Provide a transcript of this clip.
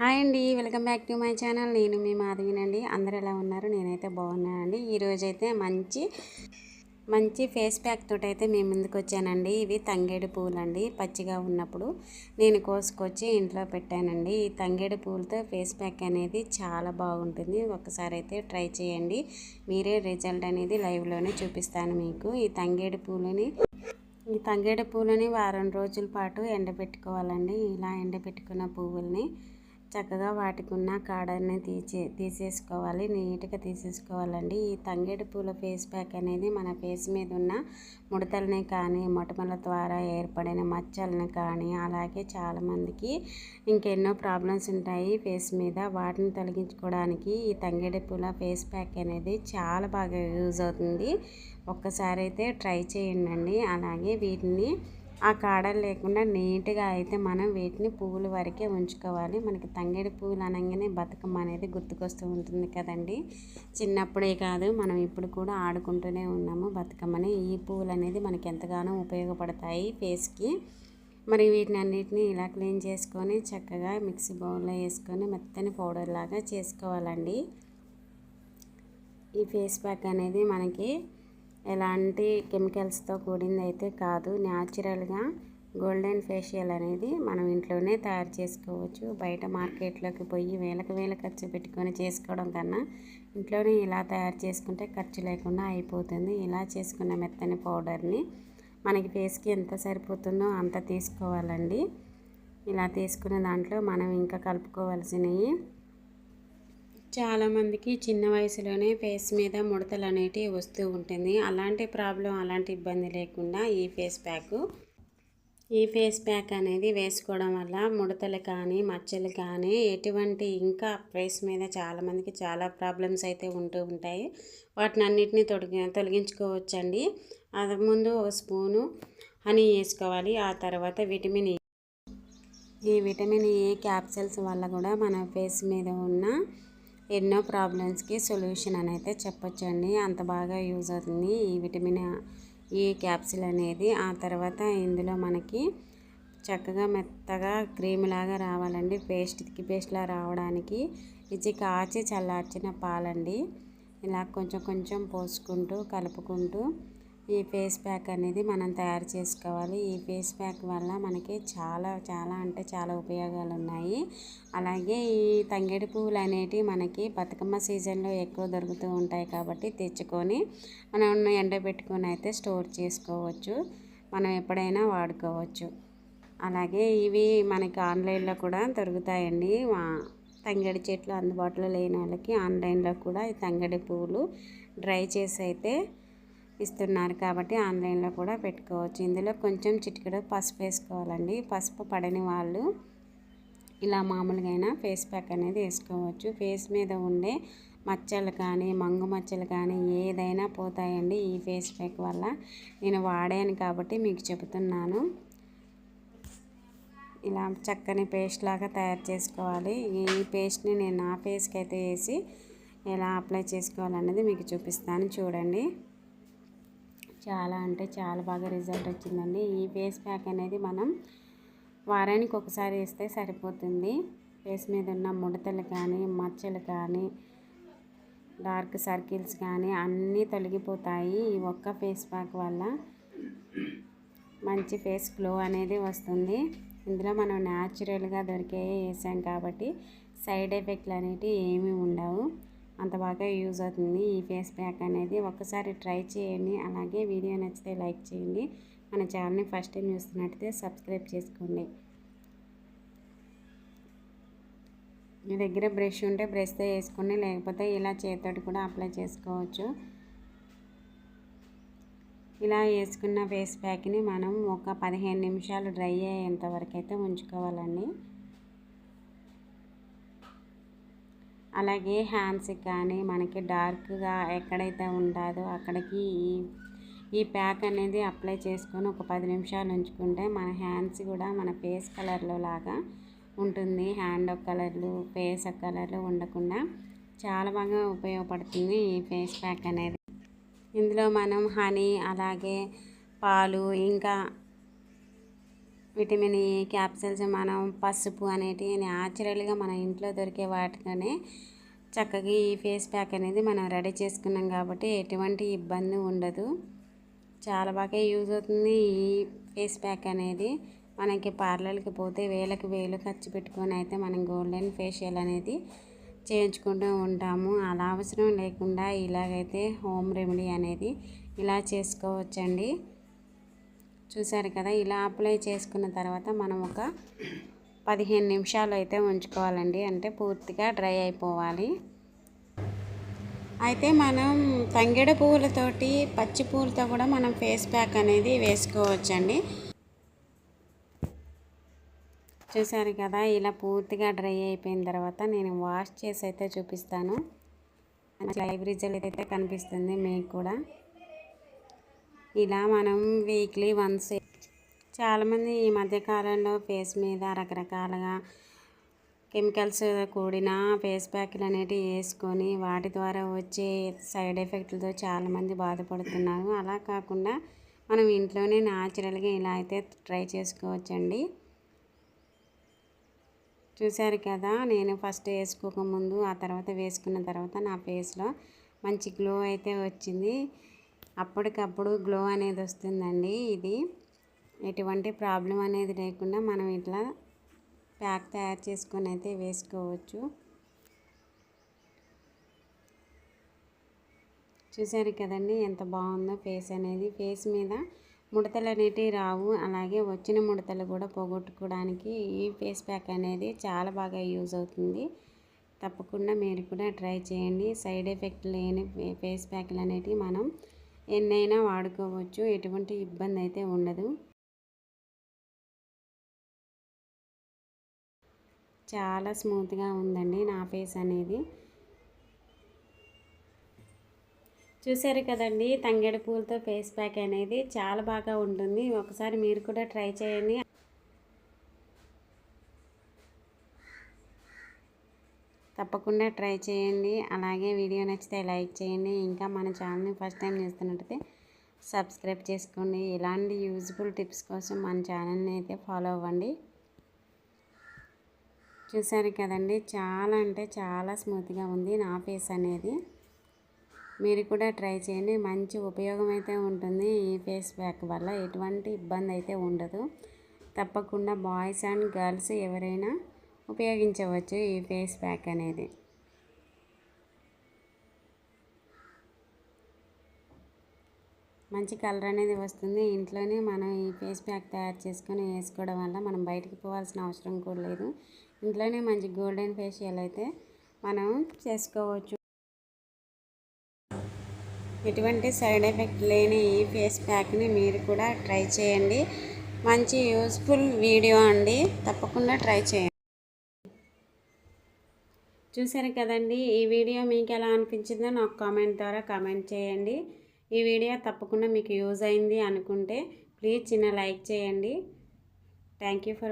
Hi అండి welcome back to my channel. నేను మీ మాధవినండి. అందరు ఎలా ఉన్నారు? నేనైతే బాగున్నానండి. ఈరోజు అయితే మంచి మంచి ఫేస్ ప్యాక్ తోటి అయితే మేము ముందుకు వచ్చానండి. ఇవి తంగేడు పూలండి. పచ్చిగా ఉన్నప్పుడు నేను కోసుకొచ్చి ఇంట్లో పెట్టానండి. ఈ తంగేడు పూలతో ఫేస్ ప్యాక్ అనేది చాలా బాగుంటుంది. ఒకసారి అయితే ట్రై చేయండి. మీరే రిజల్ట్ అనేది లైవ్లోనే చూపిస్తాను మీకు. ఈ తంగేడు పూలని ఈ తంగేడు పూలని వారం రోజుల పాటు ఎండబెట్టుకోవాలండి. ఇలా ఎండబెట్టుకున్న పువ్వుల్ని చక్కగా వాటికి ఉన్న కాడని తీసే తీసేసుకోవాలి. నీట్గా తీసేసుకోవాలండి. ఈ తంగేడు పూల ఫేస్ ప్యాక్ అనేది మన ఫేస్ మీద ఉన్న ముడతల్ని కానీ మొటమల ద్వారా ఏర్పడిన మచ్చల్ని కానీ అలాగే చాలామందికి ఇంకెన్నో ప్రాబ్లమ్స్ ఉంటాయి ఫేస్ మీద. వాటిని తొలగించుకోవడానికి ఈ తంగేడు పూల ఫేస్ ప్యాక్ అనేది చాలా బాగా యూజ్ అవుతుంది. ఒక్కసారి అయితే ట్రై చేయండి అలాగే వీటిని ఆ కాడలు లేకుండా నీట్గా అయితే మనం వీటిని పువ్వుల వరకే ఉంచుకోవాలి. మనకి తంగేడి పువ్వులు అనగానే బతుకమ్మ అనేది గుర్తుకొస్తూ ఉంటుంది కదండి. చిన్నప్పుడే కాదు మనం ఇప్పుడు కూడా ఆడుకుంటూనే ఉన్నాము. బతుకమ్మని ఈ పువ్వులు అనేది మనకి ఎంతగానో ఉపయోగపడతాయి ఫేస్కి. మరి వీటిని అన్నిటిని ఇలా క్లీన్ చేసుకొని చక్కగా మిక్సీ బౌల్లో వేసుకొని మెత్తని పౌడర్ లాగా చేసుకోవాలండి. ఈ ఫేస్ ప్యాక్ అనేది మనకి ఎలాంటి కెమికల్స్తో కూడింది అయితే కాదు. న్యాచురల్గా గోల్డెన్ ఫేషియల్ అనేది మనం ఇంట్లోనే తయారు చేసుకోవచ్చు. బయట మార్కెట్లోకి పోయి వేలకు వేల ఖర్చు పెట్టుకొని చేసుకోవడం కన్నా ఇంట్లోనే ఇలా తయారు చేసుకుంటే ఖర్చు లేకుండా అయిపోతుంది. ఇలా చేసుకున్న మెత్తని పౌడర్ని మనకి ఫేస్కి ఎంత సరిపోతుందో అంత తీసుకోవాలండి. ఇలా తీసుకున్న దాంట్లో మనం ఇంకా కలుపుకోవాల్సినవి చాలామందికి చిన్న వయసులోనే ఫేస్ మీద ముడతలు అనేటివి వస్తూ ఉంటుంది. అలాంటి ప్రాబ్లం అలాంటి ఇబ్బంది లేకుండా ఈ ఫేస్ ప్యాక్ ఈ ఫేస్ ప్యాక్ అనేది వేసుకోవడం వల్ల ముడతలు కానీ మచ్చలు కానీ ఎటువంటి ఇంకా ఫేస్ మీద చాలామందికి చాలా ప్రాబ్లమ్స్ అయితే ఉంటూ ఉంటాయి. వాటిని అన్నిటిని తొలగి తొలగించుకోవచ్చండి. అది ముందు ఒక స్పూను హనీ వేసుకోవాలి. ఆ తర్వాత విటమిన్ e. ఈ విటమిన్ e ఏ క్యాప్సిల్స్ వల్ల కూడా మన ఫేస్ మీద ఉన్న ఎన్నో ప్రాబ్లమ్స్కి సొల్యూషన్ అని అయితే చెప్పొచ్చు అండి అంత బాగా యూజ్ అవుతుంది ఈ విటమిన్ ఈ క్యాప్సిల్ అనేది. ఆ తర్వాత ఇందులో మనకి చక్కగా మెత్తగా క్రీమ్ లాగా రావాలండి. పేస్ట్ పేస్ట్లా రావడానికి ఇది కాచి చల్లార్చిన పాలండి. ఇలా కొంచెం కొంచెం పోసుకుంటూ కలుపుకుంటూ ఈ ఫేస్ ప్యాక్ అనేది మనం తయారు చేసుకోవాలి. ఈ ఫేస్ ప్యాక్ వల్ల మనకి చాలా చాలా అంటే చాలా ఉపయోగాలు ఉన్నాయి. అలాగే ఈ తంగేడి పువ్వులు అనేటివి మనకి బతుకమ్మ సీజన్లో ఎక్కువ దొరుకుతూ ఉంటాయి కాబట్టి తెచ్చుకొని మనం ఎండబెట్టుకొని అయితే స్టోర్ చేసుకోవచ్చు. మనం ఎప్పుడైనా వాడుకోవచ్చు. అలాగే ఇవి మనకి ఆన్లైన్లో కూడా దొరుకుతాయండి. తంగడి చెట్లు అందుబాటులో లేని వాళ్ళకి ఆన్లైన్లో కూడా ఈ తంగడి పువ్వులు డ్రై చేసి అయితే ఇస్తున్నారు కాబట్టి ఆన్లైన్లో కూడా పెట్టుకోవచ్చు. ఇందులో కొంచెం చిటికెడు పసుపు వేసుకోవాలండి. పసుపు పడని వాళ్ళు ఇలా మామూలుగా ఫేస్ ప్యాక్ అనేది వేసుకోవచ్చు. ఫేస్ మీద ఉండే మచ్చలు కానీ మంగు మచ్చలు కానీ ఏదైనా పోతాయండి ఈ ఫేస్ ప్యాక్ వల్ల. నేను వాడాను కాబట్టి మీకు చెబుతున్నాను. ఇలా చక్కని పేస్ట్ లాగా తయారు చేసుకోవాలి. ఈ పేస్ట్ని నేను నా ఫేస్కి అయితే వేసి ఎలా అప్లై చేసుకోవాలన్నది మీకు చూపిస్తాను. చూడండి. చాలా అంటే చాలా బాగా రిజల్ట్ వచ్చిందండి. ఈ ఫేస్ ప్యాక్ అనేది మనం వారానికి ఒకసారి వేస్తే సరిపోతుంది. ఫేస్ మీద ఉన్న ముడతలు కానీ మచ్చలు కానీ డార్క్ సర్కిల్స్ కానీ అన్నీ తొలగిపోతాయి. ఈ ఒక్క ఫేస్ ప్యాక్ వల్ల మంచి ఫేస్ గ్లో అనేది వస్తుంది. ఇందులో మనం న్యాచురల్గా దొరికే వేసాం కాబట్టి సైడ్ ఎఫెక్ట్లు అనేవి ఏమీ ఉండవు. అంత బాగా యూజ్ అవుతుంది ఈ ఫేస్ ప్యాక్ అనేది. ఒక్కసారి ట్రై చేయండి. అలాగే వీడియో నచ్చితే లైక్ చేయండి. మన ఛానల్ని ఫస్ట్ టైం చూస్తున్నట్టయితే సబ్స్క్రైబ్ చేసుకోండి. మీ దగ్గర బ్రష్ ఉంటే బ్రష్తో వేసుకోండి. లేకపోతే ఇలా చేతితోటి కూడా అప్లై చేసుకోవచ్చు. ఇలా వేసుకున్న ఫేస్ ప్యాక్ని మనం ఒక పదిహేను నిమిషాలు డ్రై అయ్యేంత వరకు అయితే ఉంచుకోవాలండి. అలాగే హ్యాండ్స్కి కానీ మనకి డార్క్గా ఎక్కడైతే ఉంటుందో అక్కడికి ఈ ఈ ప్యాక్ అనేది అప్లై చేసుకొని ఒక పది నిమిషాలు ఉంచుకుంటే మన హ్యాండ్స్ కూడా మన ఫేస్ కలర్లో లాగా ఉంటుంది. హ్యాండ్ ఒక కలర్లు ఫేస్ ఒక కలర్లు ఉండకుండా చాలా బాగా ఉపయోగపడుతుంది ఈ ఫేస్ ప్యాక్ అనేది. ఇందులో మనం హనీ అలాగే పాలు ఇంకా విటమిన్ ఈ క్యాప్సిల్స్ మనం పసుపు అనేటివి న్యాచురల్గా మన ఇంట్లో దొరికే వాటితోనే చక్కగా ఈ ఫేస్ ప్యాక్ అనేది మనం రెడీ చేసుకున్నాం కాబట్టి ఎటువంటి ఇబ్బంది ఉండదు. చాలా బాగా యూజ్ అవుతుంది ఈ ఫేస్ ప్యాక్ అనేది. మనకి పార్లర్కి పోతే వేలకు వేలు ఖర్చు పెట్టుకొని అయితే మనం గోల్డెన్ ఫేషియల్ అనేది చేయించుకుంటూ ఉంటాము. అలా అవసరం లేకుండా ఇలాగైతే హోమ్ రెమెడీ అనేది ఇలా చేసుకోవచ్చండి. చూసారు కదా ఇలా అప్లై చేసుకున్న తర్వాత మనం ఒక పదిహేను నిమిషాలు అయితే ఉంచుకోవాలండి. అంటే పూర్తిగా డ్రై అయిపోవాలి. అయితే మనం తంగిడ పువ్వులతోటి పచ్చి పువ్వులతో కూడా మనం ఫేస్ ప్యాక్ అనేది వేసుకోవచ్చండి. చూసారు కదా ఇలా పూర్తిగా డ్రై అయిపోయిన తర్వాత నేను వాష్ చేసి అయితే చూపిస్తాను. లైవ్ రిజల్ట్ అయితే కనిపిస్తుంది మీకు కూడా. ఇలా మనం వీక్లీ వన్స్ చాలామంది ఈ మధ్యకాలంలో ఫేస్ మీద రకరకాలుగా కెమికల్స్ కూడిన ఫేస్ ప్యాక్లు అనేటివి వేసుకొని వాటి ద్వారా వచ్చే సైడ్ ఎఫెక్ట్లతో చాలామంది బాధపడుతున్నారు. అలా కాకుండా మనం ఇంట్లోనే న్యాచురల్గా ఇలా అయితే ట్రై చేసుకోవచ్చండి. చూశారు కదా నేను ఫస్ట్ వేసుకోకముందు ఆ తర్వాత వేసుకున్న తర్వాత నా ఫేస్లో మంచి గ్లో అయితే వచ్చింది. అప్పటికప్పుడు గ్లో అనేది వస్తుందండి ఇది. ఎటువంటి ప్రాబ్లం అనేది లేకుండా మనం ఇట్లా ప్యాక్ తయారు చేసుకొని అయితే వేసుకోవచ్చు. చూసారు కదండి ఎంత బాగుందో ఫేస్ అనేది. ఫేస్ మీద ముడతలు అనేటివి రావు. అలాగే వచ్చిన ముడతలు కూడా పోగొట్టుకోవడానికి ఈ ఫేస్ ప్యాక్ అనేది చాలా బాగా యూజ్ అవుతుంది. తప్పకుండా మీరు కూడా ట్రై చేయండి. సైడ్ ఎఫెక్ట్ లేని ఫేస్ ప్యాక్లు అనేటివి మనం ఎన్నైనా వాడుకోవచ్చు. ఎటువంటి ఇబ్బంది అయితే ఉండదు. చాలా స్మూత్గా ఉందండి నా ఫేస్ అనేది. చూసారు కదండి తంగేడు పూలతో ఫేస్ ప్యాక్ అనేది చాలా బాగా ఉంటుంది. ఒకసారి మీరు కూడా ట్రై చేయండి. తప్పకుండా ట్రై చేయండి. అలాగే వీడియో నచ్చితే లైక్ చేయండి. ఇంకా మన ఛానల్ని ఫస్ట్ టైం చేస్తున్నట్టయితే సబ్స్క్రైబ్ చేసుకోండి. ఇలాంటి యూజ్ఫుల్ టిప్స్ కోసం మన ఛానల్ని అయితే ఫాలో అవ్వండి. చూసారు కదండి? చాలా అంటే చాలా స్మూత్గా ఉంది నా ఫేస్ అనేది. మీరు కూడా ట్రై చేయండి. మంచి ఉపయోగం అయితే ఉంటుంది ఈ ఫేస్ ప్యాక్ వల్ల. ఎటువంటి ఇబ్బంది అయితే ఉండదు. తప్పకుండా బాయ్స్ అండ్ గర్ల్స్ ఎవరైనా ఉపయోగించవచ్చు ఈ ఫేస్ ప్యాక్ అనేది. మంచి కలర్ అనేది వస్తుంది. ఇంట్లోనే మనం ఈ ఫేస్ ప్యాక్ తయారు చేసుకొని వేసుకోవడం వల్ల మనం బయటికి పోవాల్సిన అవసరం కూడా లేదు. ఇంట్లోనే మంచి గోల్డెన్ ఫేషియల్ అయితే మనం చేసుకోవచ్చు. ఎటువంటి సైడ్ ఎఫెక్ట్ లేని ఈ ఫేస్ ప్యాక్ని మీరు కూడా ట్రై చేయండి. మంచి యూస్ఫుల్ వీడియో అండి. తప్పకుండా ట్రై చేయండి. చూసారు కదండి ఈ వీడియో మీకు ఎలా అనిపించిందో నాకు కామెంట్ ద్వారా కామెంట్ చేయండి. ఈ వీడియో తప్పకుండా మీకు యూజ్ అయింది అనుకుంటే ప్లీజ్ చిన్న లైక్ చేయండి. Thank you for